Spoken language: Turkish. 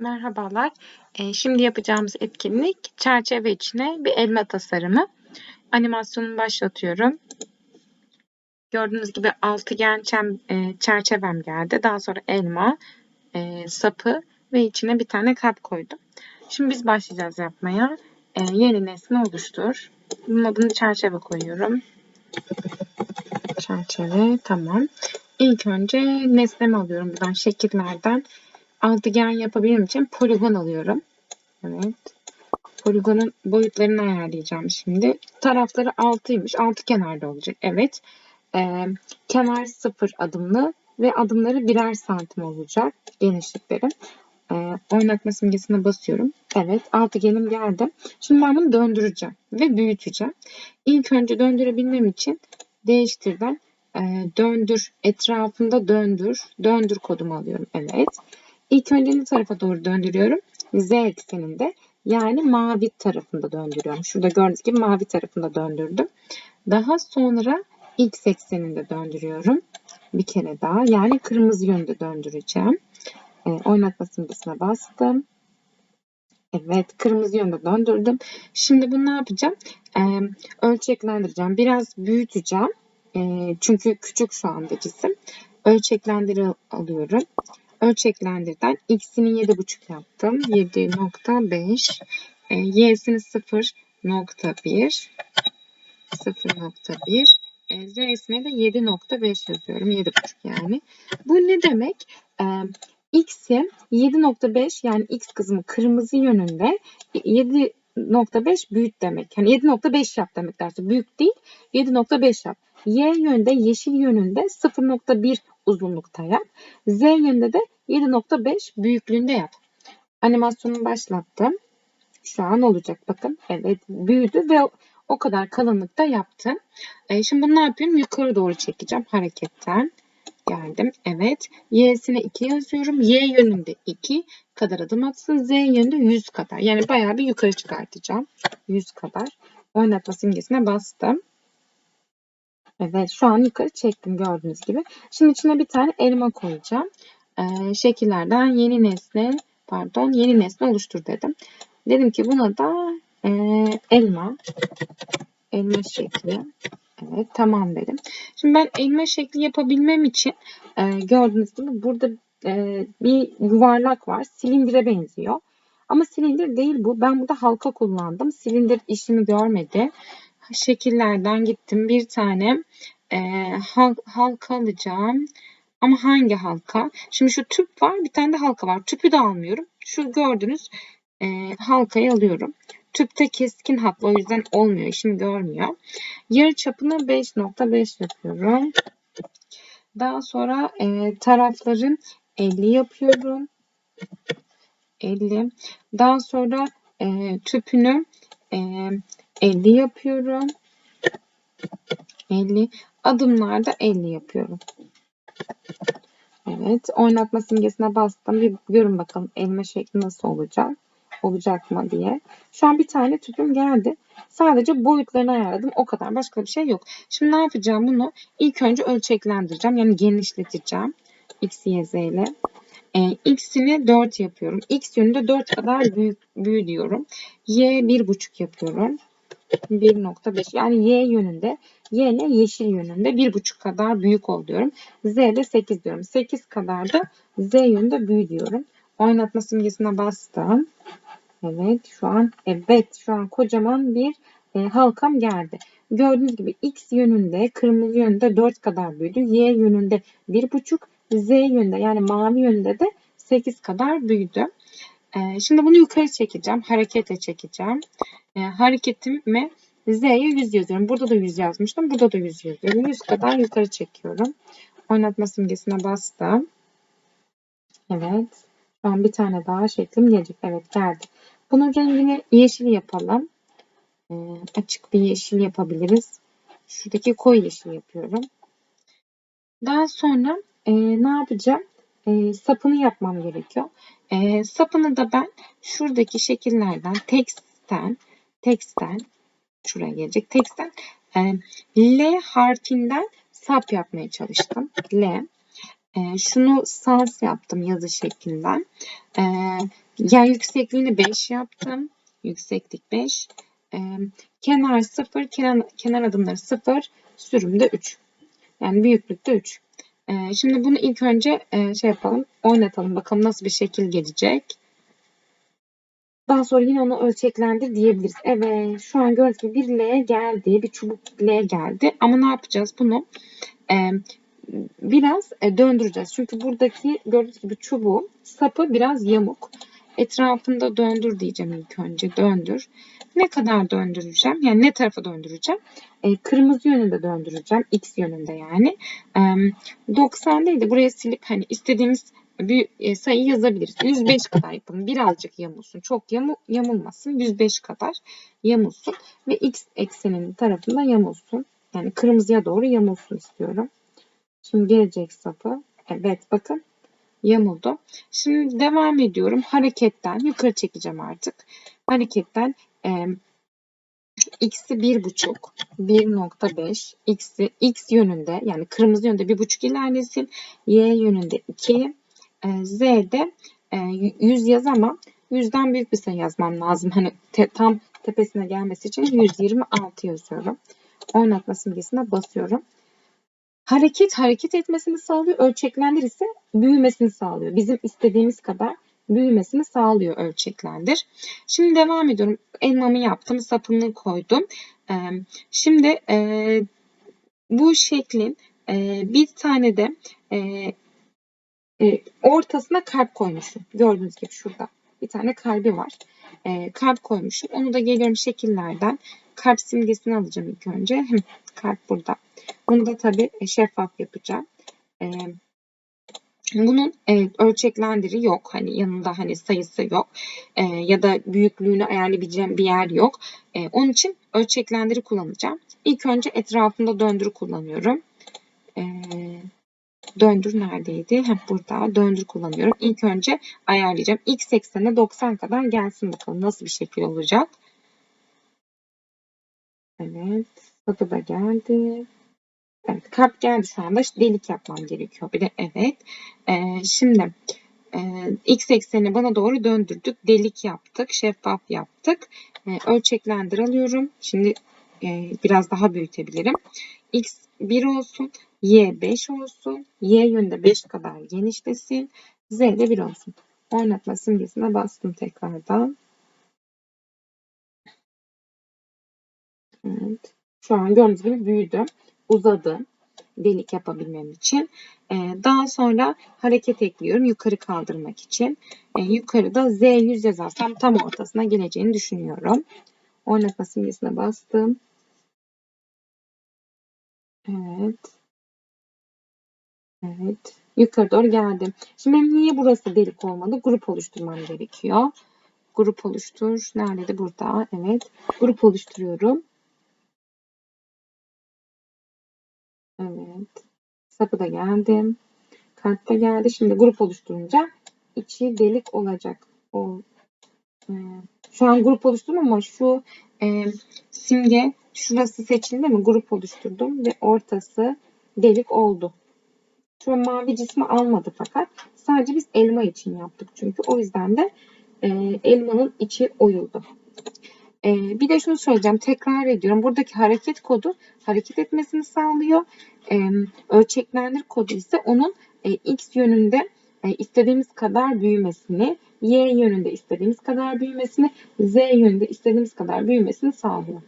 Merhabalar. Eee, şimdi yapacağımız etkinlik çerçeve içine bir elma tasarımı. Animasyonumu başlatıyorum. Gördüğünüz gibi altıgen eee, çerçevem geldi. Daha sonra elma, eee, sapı ve içine bir tane kalp koydum. Şimdi biz başlayacağız yapmaya. Eee, yeni nesne oluştur. Bunun adını çerçeve koyuyorum. Çerçeve tamam. İlk önce nesnemi alıyorum buradan şekillerden altıgen yapabilmem için poligon alıyorum. Evet. Poligonun boyutlarını ayarlayacağım şimdi. Tarafları 6'ymış. 6 kenarda olacak. Evet. Ee, kenar 0 adımlı ve adımları birer santim olacak genişlikleri. Ee, oynatma simgesine basıyorum. Evet altıgenim geldi. Şimdi ben bunu döndüreceğim ve büyüteceğim. İlk önce döndürebilmem için değiştirden e, döndür etrafında döndür döndür kodumu alıyorum. Evet. İlk önce ne tarafa doğru döndürüyorum? Z ekseninde yani mavi tarafında döndürüyorum. Şurada gördüğünüz gibi mavi tarafında döndürdüm. Daha sonra X ekseninde döndürüyorum. Bir kere daha yani kırmızı yönde döndüreceğim. E, oynatma simgesine bastım. Evet kırmızı yönde döndürdüm. Şimdi bunu ne yapacağım? E, ölçeklendireceğim. Biraz büyüteceğim. E, çünkü küçük şu anda cisim. Ölçeklendiri alıyorum ölçeklendirden x'ini 7,5 yaptım. 7.5 e, y'sini 0.1 0.1 e, z'sine de 7.5 yazıyorum. 7,5 yani. Bu ne demek? E, x'i 7.5 yani x kısmı kırmızı yönünde 7.5 büyük demek. Yani 7.5 yap demek dersi. Büyük değil 7.5 yap. Y yönde yeşil yönünde 0.1 uzunlukta yap. Z yönünde de 7.5 büyüklüğünde yap. Animasyonu başlattım. Şu an olacak bakın. Evet büyüdü ve o kadar kalınlıkta yaptım. E, şimdi bunu ne yapıyorum? Yukarı doğru çekeceğim hareketten. Geldim. Evet. Y'sine 2 yazıyorum. Y yönünde 2 kadar adım atsın. Z yönünde 100 kadar. Yani bayağı bir yukarı çıkartacağım. 100 kadar. Oynatma simgesine bastım. Evet şu an yukarı çektim gördüğünüz gibi. Şimdi içine bir tane elma koyacağım. Ee, şekillerden yeni nesne pardon yeni nesne oluştur dedim. Dedim ki buna da e, elma elma şekli. Evet tamam dedim. Şimdi ben elma şekli yapabilmem için e, gördüğünüz gibi burada e, bir yuvarlak var. Silindire benziyor. Ama silindir değil bu. Ben burada halka kullandım. Silindir işimi görmedi şekillerden gittim. Bir tane e, hal, halka alacağım. Ama hangi halka? Şimdi şu tüp var. Bir tane de halka var. Tüpü de almıyorum. Şu gördüğünüz e, halkayı alıyorum. Tüpte keskin hatlı o yüzden olmuyor. işim görmüyor. Yarı çapını 5.5 yapıyorum. Daha sonra e, tarafların 50 yapıyorum. 50. Daha sonra e, tüpünü e, 50 yapıyorum. 50 adımlarda 50 yapıyorum. Evet oynatma simgesine bastım. Bir görün bakalım elma şekli nasıl olacak. Olacak mı diye. Şu an bir tane tüpüm geldi. Sadece boyutlarını ayarladım. O kadar. Başka bir şey yok. Şimdi ne yapacağım bunu? İlk önce ölçeklendireceğim. Yani genişleteceğim. X, Y, Z ile. E, x'ini 4 yapıyorum. X yönünde 4 kadar büyük, büyü diyorum. Y 1,5 yapıyorum. 1.5 yani y yönünde y ile yeşil yönünde 1.5 kadar büyük ol diyorum. Z de 8 diyorum. 8 kadar da z yönünde büyü diyorum. Oynatma simgesine bastım. Evet şu an evet şu an kocaman bir e, halkam geldi. Gördüğünüz gibi x yönünde kırmızı yönünde 4 kadar büyüdü. Y yönünde 1.5 Z yönünde yani mavi yönünde de 8 kadar büyüdü. E, şimdi bunu yukarı çekeceğim. Harekete çekeceğim e, hareketime Z'ye 100 yazıyorum. Burada da 100 yazmıştım. Burada da 100 yazıyorum. 100 kadar yukarı çekiyorum. Oynatma simgesine bastım. Evet. Şu an bir tane daha şeklim gelecek. Evet geldi. Bunun rengini yeşil yapalım. E, açık bir yeşil yapabiliriz. Şuradaki koyu yeşil yapıyorum. Daha sonra e, ne yapacağım? E, sapını yapmam gerekiyor. E, sapını da ben şuradaki şekillerden teksten teksten şuraya gelecek teksten e, L harfinden sap yapmaya çalıştım. L. E, şunu sans yaptım yazı şeklinden. E, yer yüksekliğini 5 yaptım. Yükseklik 5. E, kenar 0, kenar, kenar adımları 0, sürüm de 3. Yani büyüklükte 3. E, şimdi bunu ilk önce e, şey yapalım, oynatalım. Bakalım nasıl bir şekil gelecek. Daha sonra yine onu ölçeklendir diyebiliriz. Evet şu an gördüğünüz gibi bir L geldi. Bir çubuk L geldi. Ama ne yapacağız? Bunu e, biraz e, döndüreceğiz. Çünkü buradaki gördüğünüz gibi çubuğun sapı biraz yamuk. Etrafında döndür diyeceğim ilk önce. Döndür. Ne kadar döndüreceğim? Yani ne tarafa döndüreceğim? E, kırmızı yönünde döndüreceğim. X yönünde yani. E, 90 değil de buraya silip hani istediğimiz bir e, sayı yazabiliriz. 105 kadar yapalım. Birazcık yamulsun. Çok yamu, yamulmasın. 105 kadar yamulsun. Ve x ekseninin tarafında yamulsun. Yani kırmızıya doğru yamulsun istiyorum. Şimdi gelecek sapı. Evet bakın yamuldu. Şimdi devam ediyorum. Hareketten yukarı çekeceğim artık. Hareketten e, x'i 1,5, 1.5, x'i x yönünde yani kırmızı yönde 1,5 ilerlesin. Y yönünde 2, e, Z'de e, 100 yazamam. 100'den büyük bir sayı yazmam lazım. Hani te, tam tepesine gelmesi için 126 yazıyorum. Oynatma simgesine basıyorum. Hareket hareket etmesini sağlıyor. Ölçeklendir ise büyümesini sağlıyor. Bizim istediğimiz kadar büyümesini sağlıyor ölçeklendir. Şimdi devam ediyorum. Elmamı yaptım. Sapını koydum. Ee, şimdi e, bu şeklin e, bir tane de e, ortasına kalp koymuşum. Gördüğünüz gibi şurada bir tane kalbi var. E, kalp koymuşum. Onu da geliyorum şekillerden. Kalp simgesini alacağım ilk önce. Kalp burada. Bunu da tabii şeffaf yapacağım. E, bunun e, ölçeklendiri yok. Hani yanında hani sayısı yok. E, ya da büyüklüğünü ayarlayabileceğim bir yer yok. E, onun için ölçeklendiri kullanacağım. İlk önce etrafında döndürü kullanıyorum. E, Döndür neredeydi? Heh, burada döndür kullanıyorum. İlk önce ayarlayacağım. X eksene 90 kadar gelsin bakalım nasıl bir şekil olacak. Evet. Sapı da geldi. Evet. Kalp geldi şu anda. Delik yapmam gerekiyor. Bir de evet. Ee, şimdi e, X ekseni bana doğru döndürdük. Delik yaptık. Şeffaf yaptık. E, ölçeklendir alıyorum. Şimdi e, biraz daha büyütebilirim. X 1 olsun. Y 5 olsun. Y yönde 5 kadar genişlesin. Z de 1 olsun. Oynatma simgesine bastım tekrardan. Evet. Şu an gördüğünüz gibi büyüdü. Uzadı. Delik yapabilmem için. Ee, daha sonra hareket ekliyorum. Yukarı kaldırmak için. Ee, yukarıda Z 100 yazarsam tam ortasına geleceğini düşünüyorum. Oynatma simgesine bastım. Evet. Evet. Yukarı doğru geldim. Şimdi benim niye burası delik olmadı? Grup oluşturmam gerekiyor. Grup oluştur. Nerede? Burada. Evet. Grup oluşturuyorum. Evet. Sapı da geldim. Kart da geldi. Şimdi grup oluşturunca içi delik olacak. O, e, şu an grup oluşturdum ama şu e, simge şurası seçildi mi? Grup oluşturdum ve ortası delik oldu. Şu mavi cismi almadı fakat sadece biz elma için yaptık çünkü. O yüzden de e, elmanın içi oyuldu. E, bir de şunu söyleyeceğim. Tekrar ediyorum. Buradaki hareket kodu hareket etmesini sağlıyor. E, ölçeklendir kodu ise onun e, x yönünde e, istediğimiz kadar büyümesini, y yönünde istediğimiz kadar büyümesini, z yönünde istediğimiz kadar büyümesini sağlıyor.